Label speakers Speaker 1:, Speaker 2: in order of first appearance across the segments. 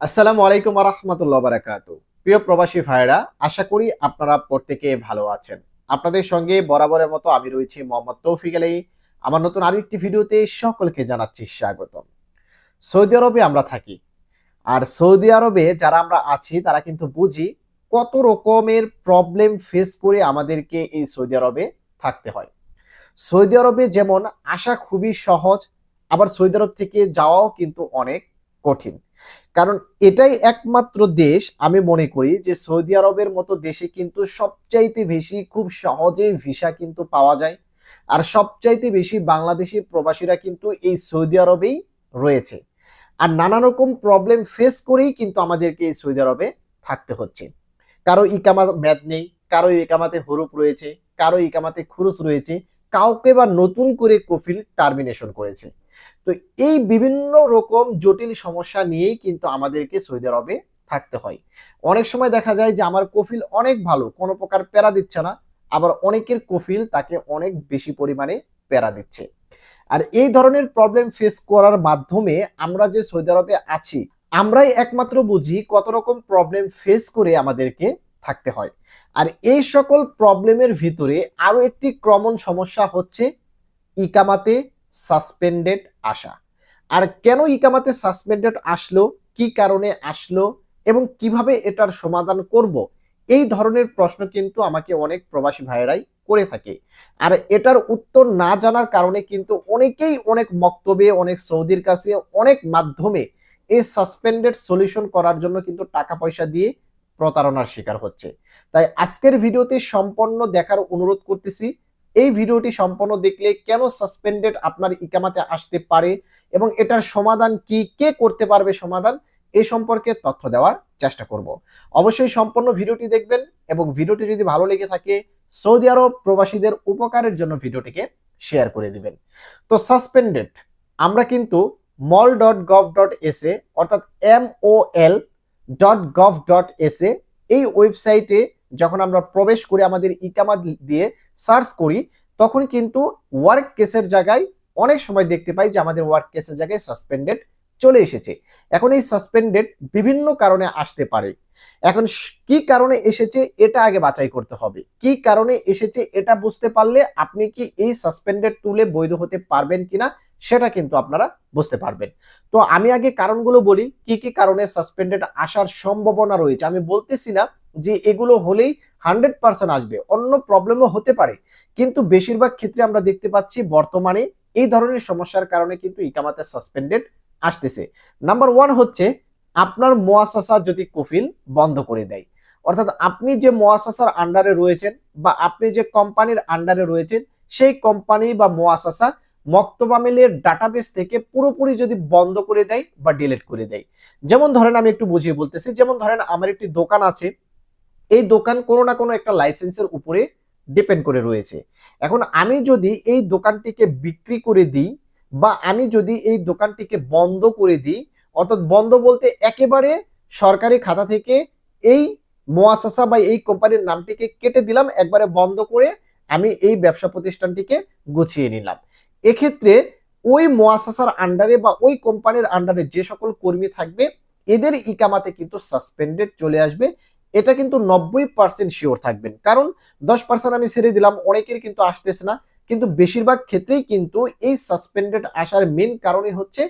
Speaker 1: আসসালামু আলাইকুম রহমতুল্লাহ বারাকাত প্রিয় প্রবাসী ভাইরা আশা করি আপনারা প্রত্যেকে ভালো আছেন। আপনাদের সঙ্গে বরাবরের মতো আমি রয়েছি মোহাম্মদ তৌফিক আলী আমার নতুন আরও একটি ভিডিওতে সকলকে জানাচ্ছি স্বাগতম। সৌদি আরবে আমরা থাকি। আর সৌদি আরবে যারা আমরা আছি, তারা কিন্তু বুঝি কত রকমের প্রবলেম ফেস করে আমাদেরকে এই সৌদি আরবে থাকতে হয়। সৌদি আরবে যেমন আসা খুবই সহজ, আবার সৌদি আরব থেকে যাওয়াও কিন্তু অনেক কঠিন। কারণ এটাই একমাত্র দেশ, আমি মনে করি, যে সৌদি আরবের মতো দেশে কিন্তু সবচাইতে বেশি খুব সহজেই ভিসা কিন্তু পাওয়া যায়। আর সবচাইতে বেশি বাংলাদেশি প্রবাসীরা কিন্তু এই সৌদি আরবেই রয়েছে। আর নানা রকম প্রবলেম ফেস করেই কিন্তু আমাদেরকে এই সৌদি আরবে থাকতে হচ্ছে। কারও ইকামাত ম্যাদ নেই, কারও ইকামাতে হরুপ রয়েছে, কারও ইকামাতে খুরুস রয়েছে, কাউকে বা নতুন করে কফিল টার্মিনেশন করেছে। তো এই বিভিন্ন রকম জটিল সমস্যা নিয়েই কিন্তু আমাদেরকে সৌদি আরবে থাকতে হয়। অনেক সময় দেখা যায় যে আমার কফিল অনেক ভালো, কোনো প্রকার প্যারা দিচ্ছে না, আবার অনেকের কফিল তাকে অনেক বেশি পরিমাণে প্যারা দিচ্ছে। আর এই ধরনের প্রবলেম ফেস করার মাধ্যমে আমরা যে সৌদি আরবে আছি, আমরাই একমাত্র বুঝি কত রকম প্রবলেম ফেস করে আমাদেরকে থাকতে হয়। আর এই সকল প্রবলেমের ভিতরে আরও একটি কমন সমস্যা হচ্ছে ইকামাতে সাসপেন্ডেড আসা। আর কেন ইকামাতে সাসপেন্ডেড আসলো? কি কারণে আসলো? এবং কীভাবে এটার সমাধান করব? এই ধরনের প্রশ্ন কিন্তু আমাকে অনেক প্রবাসী ভাইয়েরাই করে থাকে। আর এটার উত্তর না জানার কারণে কিন্তু অনেকেই অনেক বক্তব্যে অনেক সৌদির কাছে, অনেক মাধ্যমে এই সাসপেন্ডেড সলিউশন করার জন্য কিন্তু টাকা পয়সা দিয়ে প্রতারণার শিকার হচ্ছে। তাই আজকের ভিডিওতে সম্পন্ন দেখার অনুরোধ করতেছি এই ভিডিওটি সম্পন্ন দেখলে কেন সাসপেন্ডেড আপনার ইকামাতে আসতে পারে এবং এটার সমাধান কি, কে করতে পারবে সমাধান, এ সম্পর্কে তথ্য দেওয়ার চেষ্টা করব। অবশ্যই সম্পূর্ণ ভিডিওটি দেখবেন এবং ভিডিওটি যদি ভালো লেগে থাকে, সৌদি আরব প্রবাসীদের উপকারের জন্য ভিডিওটিকে শেয়ার করে দিবেন। তো সাসপেন্ডেড আমরা কিন্তু mol dot gov dot S A অর্থাৎ M O L dot gov dot S A এই ওয়েবসাইটে যখন আমরা প্রবেশ করি আমাদের ইকামা দিয়ে সার্চ করি, তখন কিন্তু ওয়ার্ক কেসের জায়গায় অনেক সময় দেখতে পাই যে আমাদের ওয়ার্ক কেসের জায়গায় সাসপেন্ডেড চলে এসেছে। এখন এই সাসপেন্ডেড বিভিন্ন কারণে আসতে পারে। এখন কি কারণে এসেছে এটা আগে বাছাই করতে হবে। কি কারণে এসেছে এটা বুঝতে পারলে আপনি কি এই সাসপেন্ডেড তুলে বৈধ হতে পারবেন কিনা সেটা কিন্তু আপনারা বুঝতে পারবেন। তো আমি আগে কারণগুলো বলি, কি কি কারণে সাসপেন্ডেড আসার সম্ভাবনা রয়েছে? আমি বলতেছি না যে এগুলো হলেই হান্ড্রেড পার্সেন্ট আসবে। অন্য প্রবলেমও হতে পারে। কিন্তু বেশিরভাগ ক্ষেত্রে আমরা দেখতে পাচ্ছি বর্তমানে এই ধরনের সমস্যার কারণে কিন্তু ইকামাতে সাসপেন্ডেড আসতেছে। নাম্বার ওয়ান হচ্ছে আপনার মোয়াসাসা যদি কফিল বন্ধ করে দেয়। অর্থাৎ আপনি যে মোয়াসাসার আন্ডারে রয়েছেন বা আপনি যে কোম্পানির আন্ডারে রয়েছেন, সেই কোম্পানি বা মোয়াসাসা মক্তবামিলের ডাটাবেস থেকে পুরোপুরি যদি বন্ধ করে দেয় বা ডিলিট করে দেয়। যেমন ধরেন আমি একটু বুঝিয়ে বলতেছি, যেমন ধরেন আমার একটি দোকান আছে এই দোকান কোনো না কোনো একটা লাইসেন্সের উপরে ডিপেন্ড করে রয়েছে। এখন আমি যদি এই দোকানটিকে বিক্রি করে দিই বা আমি যদি এই দোকানটিকে বন্ধ করে দিই, অর্থাৎ বন্ধ বলতে একেবারে সরকারি খাতা থেকে এই মোয়াসাসা বা এই কোম্পানির নামটিকে কেটে দিলাম, একবারে বন্ধ করে আমি এই ব্যবসা প্রতিষ্ঠানটিকে গুছিয়ে নিলাম। এক্ষেত্রে ওই মোয়াসাসার আন্ডারে বা ওই কোম্পানির আন্ডারে যে সকল কর্মী থাকবে, এদের ইকামাতে কিন্তু সাসপেন্ডেড চলে আসবে এটা কিন্তু নব্বই পার্সেন্ট শিওর থাকবেন। কারণ দশ পার্সেন্ট আমি ছেড়ে দিলাম, অনেকের কিন্তু আসতেছে না। কিন্তু বেশিরভাগ ক্ষেত্রেই কিন্তু এই সাসপেন্ডেড আসার মেন কারণই হচ্ছে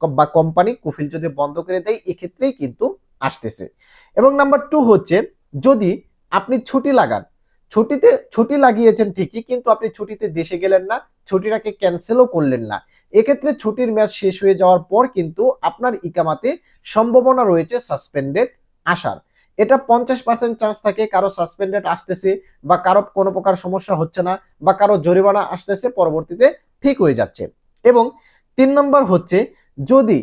Speaker 1: ক- বা কোম্পানি কুফিল যদি বন্ধ করে দেয়, এক্ষেত্রেই কিন্তু আসতেছে। এবং নাম্বার টু হচ্ছে, যদি আপনি ছুটি লাগান, ছুটিতে, ছুটি লাগিয়েছেন ঠিকই, কিন্তু আপনি ছুটিতে দেশে গেলেন না, ছুটিটাকে ক্যান্সেলও করলেন না। এক্ষেত্রে ছুটির ম্যাচ শেষ হয়ে যাওয়ার পর কিন্তু আপনার ইকামাতে সম্ভাবনা রয়েছে সাসপেন্ডেড আসার। এটা পঞ্চাশ পার্সেন্ট চান্স থাকে কারও সাসপেন্ডেড আসতেছে বা কারও কোনো প্রকার সমস্যা হচ্ছে না বা কারও জরিমানা আসতেছে, পরবর্তীতে ঠিক হয়ে যাচ্ছে। এবং তিন নম্বর হচ্ছে, যদি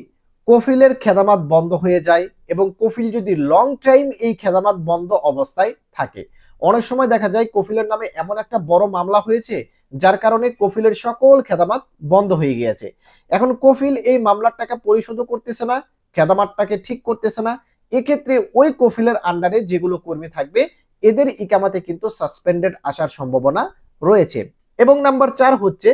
Speaker 1: কফিলের খেদামাত বন্ধ হয়ে যায় এবং কফিল যদি লং টাইম এই খেদামাত বন্ধ অবস্থায় থাকে। অনেক সময় দেখা যায় কফিলের নামে এমন একটা বড় মামলা হয়েছে, যার কারণে কফিলের সকল খেদামাত বন্ধ হয়ে গিয়েছে। এখন কফিল এই মামলার টাকা পরিশোধও করতেছে না, খেদামাতটাকে ঠিক করতেছে না এক্ষেত্রে ওই কফিলের আন্ডারে যেগুলো কর্মী থাকবে, এদের ইকামাতে কিন্তু সাসপেন্ডেড আসার সম্ভাবনা রয়েছে। এবং নাম্বার চার হচ্ছে,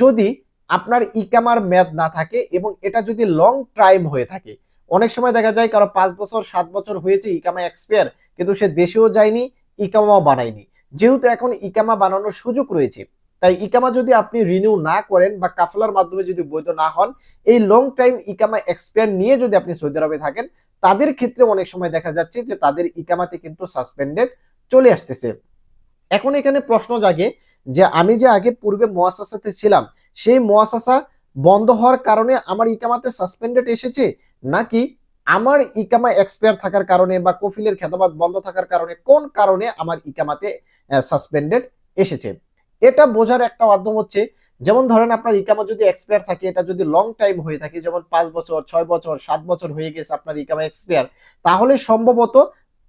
Speaker 1: যদি আপনার ইকামার মেয়াদ না থাকে এবং এটা যদি লং টাইম হয়ে থাকে, অনেক সময় দেখা যায় কারও পাঁচ বছর, সাত বছর হয়েছে, ইকামা এক্সপায়ার কিন্তু সে দেশেও যায়নি, ইকামাও বানায়নি। যেহেতু এখন ইকামা বানানোর সুযোগ রয়েছে তাই ইকামা যদি আপনি রিনিউ না করেন বা কাফলার মাধ্যমে যদি বৈধ না হন, এই লং টাইম ইকামা এক্সপায়ার নিয়ে যদি আপনি সৌদি আরবে থাকেন, তাদের ক্ষেত্রে অনেক সময় দেখা যাচ্ছে যে তাদের ইকামাতে কিন্তু সাসপেন্ডেড চলে আসতেছে। এখন এখানে প্রশ্ন জাগে যে আমি যে আগে পূর্বে মোয়াসাসাতে ছিলাম, সেই মোয়াসাসা বন্ধ হওয়ার কারণে আমার ইকামাতে সাসপেন্ডেড এসেছে? নাকি আমার ইকামা এক্সপায়ার থাকার কারণে বা কফিলের খেতাবাদ বন্ধ থাকার কারণে, কোন কারণে আমার ইকামাতে সাসপেন্ডেড এসেছে? এটা বোঝার একটা মাধ্যম হচ্ছে, যেমন ধরেন আপনার ইকামা যদি এক্সপায়ার থাকে, এটা যদি লং টাইম হয়ে থাকে, যেমন পাঁচ বছর, ছয় বছর, সাত বছর হয়ে গেছে আপনার ইকামা এক্সপায়ার তাহলে সম্ভবত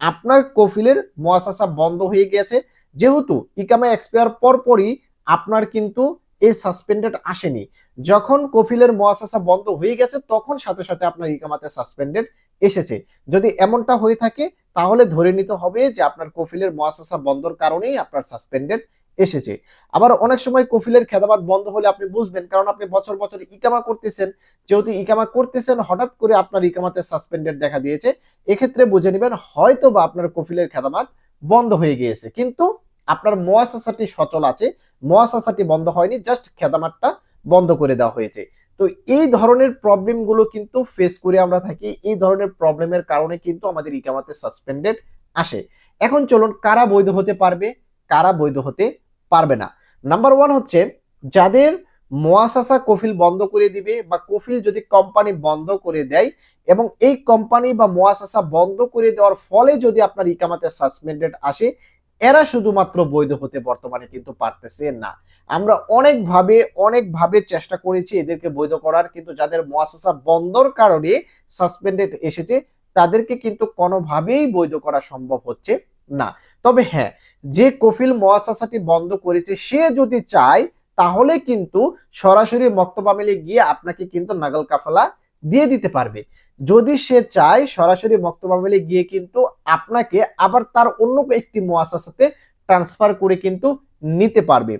Speaker 1: আপনার কফিলের মোয়াসাসা বন্ধ হয়ে গেছে। যেহেতু ইকামা এক্সপায়ার পরপরই আপনার কিন্তু এই সাসপেন্ডেড আসেনি। যখন কফিলের মোয়াসাসা বন্ধ হয়ে গেছে, তখন সাথে সাথে আপনার ইকামাতে সাসপেন্ডেড এসেছে। যদি এমনটা হয়ে থাকে, তাহলে ধরে নিতে হবে যে আপনার কফিলের মোয়াসাসা বন্ধর কারণেই আপনার সাসপেন্ডেড এসেছে। আবার অনেক সময় কফিলের খেদাবাদ বন্ধ হলে আপনি বুঝবেন, কারণ আপনি বছর বছর ইকামা করতেছেন। যেহেতু ইকামা করতেছেন, হঠাৎ করে আপনার ইকামাতে সাসপেন্ডেড দেখা দিয়েছে। এক্ষেত্রে বুঝে নেবেন হয়তো বা আপনার কফিলের খেদাবাদ বন্ধ হয়ে গিয়েছে। কিন্তু আপনার মোয়াসাসাটি সচল আছে মোয়াসাসাটি বন্ধ হয়নি জাস্ট খেদামাতটা বন্ধ করে দেওয়া হয়েছে। তো এই ধরনের প্রবলেমগুলো কিন্তু ফেস করে আমরা থাকি, এই ধরনের প্রবলেমের কারণে কিন্তু আমাদের ইকামাতে সাসপেন্ডেড আসে। এখন চলুন, কারা বৈধ হতে পারবে, কারা বৈধ হতে পারবে না। নাম্বার ওয়ান হচ্ছে, যাদের মোয়াসাসা কফিল বন্ধ করে দিবে বা কফিল যদি কোম্পানি বন্ধ করে দেয় এবং এই কোম্পানি বা মোয়াসাসা বন্ধ করে দেওয়ার ফলে যদি আপনার ইকামাতে সাসপেন্ডেড আসে, এরা শুধুমাত্র বৈধ হতে বর্তমানে কিন্তু পারতেছে না। আমরা অনেকভাবে অনেকভাবে চেষ্টা করেছি এদেরকে বৈধ করার, কিন্তু যাদের মোয়াসাসা বন্ধর কারণে সাসপেন্ডেড এসেছে, তাদেরকে কিন্তু কোনোভাবেই বৈধ করা সম্ভব হচ্ছে না। তবে হ্যাঁ যে কফিল মোয়াসাসাটি বন্ধ করেছে, সে যদি চায়, তাহলে কিন্তু সরাসরি মক্তবামিলে গিয়ে আপনাকে কিন্তু নাগল কাফালা দিয়ে দিতে পারবে। যদি সে চায়, সরাসরি মক্তবামিলে গিয়ে কিন্তু আপনাকে আবার তার অন্য একটি মোয়াসাসাতে ট্রান্সফার করে কিন্তু নিতে পারবে।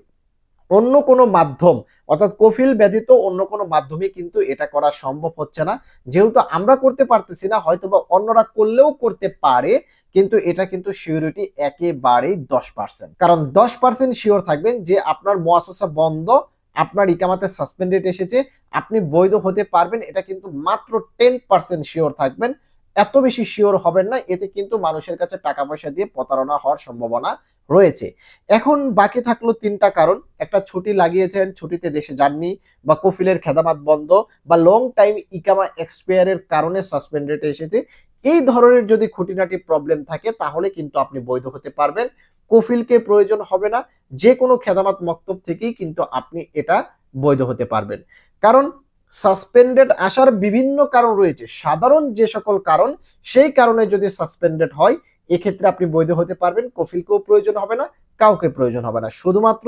Speaker 1: অন্য কোনো মাধ্যম, অর্থাৎ কফিল ব্যতীত অন্য কোনো মাধ্যমে কিন্তু এটা করা সম্ভব হচ্ছে না। যেহেতু আমরা করতে পারতেছি না হয়তো বা অন্যরা করলেও করতে পারে কিন্তু এটা কিন্তু সিওরিটি একেবারেই দশ পার্সেন্ট কারণ দশ পার্সেন্ট শিওর থাকবেন যে আপনার মোয়াসাসা বন্ধ, আপনার ইকামাতে সাসপেন্ডেড এসেছে, আপনি বৈধ হতে পারবেন, এটা কিন্তু মাত্র টেন পার্সেন্ট শিওর থাকবেন। এত বেশি শিওর হবেন না, এতে কিন্তু মানুষের কাছে টাকা পয়সা দিয়ে প্রতারণা হওয়ার সম্ভাবনা রয়েছে। এখন বাকি থাকল তিনটা কারণ। একটা ছুটি লাগিয়েছেন, ছুটিতে দেশে যাননি বা কফিলের খেদামাত বন্ধ বা লং টাইম ইকামা এক্সপায়ারের কারণে সাসপেন্ডেড এসেছে। এই ধরনের যদি খুঁটিনাটি প্রবলেম থাকে, তাহলে কিন্তু আপনি বৈধ হতে পারবেন। কফিলকে প্রয়োজন হবে না। যে কোনো খেদামাত মক্তব থেকেই কিন্তু আপনি এটা বৈধ হতে পারবেন। কারণ সাসপেন্ডেড আসার বিভিন্ন কারণ রয়েছে। সাধারণ যে সকল কারণ, সেই কারণে যদি সাসপেন্ডেড হয় এক্ষেত্রে আপনি বৈধ হতে পারবেন, কফিলকেও প্রয়োজন হবে না, কাউকে প্রয়োজন হবে না। শুধুমাত্র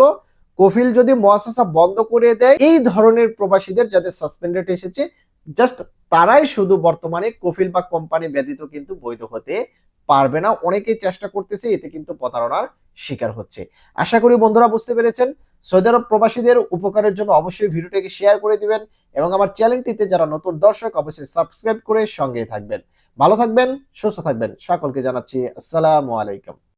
Speaker 1: কফিল যদি মহাসাসা বন্ধ করে দেয়, এই ধরনের প্রবাসীদের যাদের সাসপেন্ডেড এসেছে জাস্ট তারাই শুধু বর্তমানে কফিল বা কোম্পানি ব্যতীত কিন্তু বৈধ হতে পারবে না। অনেকেই চেষ্টা করতেছে, এতে কিন্তু প্রতারণার শিকার হচ্ছে। আশা করি বন্ধুরা বুঝতে পেরেছেন। সৌদি আরব প্রবাসীদের উপকারের জন্য অবশ্যই ভিডিওটিকে শেয়ার করে দিবেন এবং আমার চ্যানেলটিতে যারা নতুন দর্শক, অবশ্যই সাবস্ক্রাইব করে সঙ্গে থাকবেন। ভালো থাকবেন, সুস্থ থাকবেন। সকলকে জানাচ্ছি, আসসালামু আলাইকুম।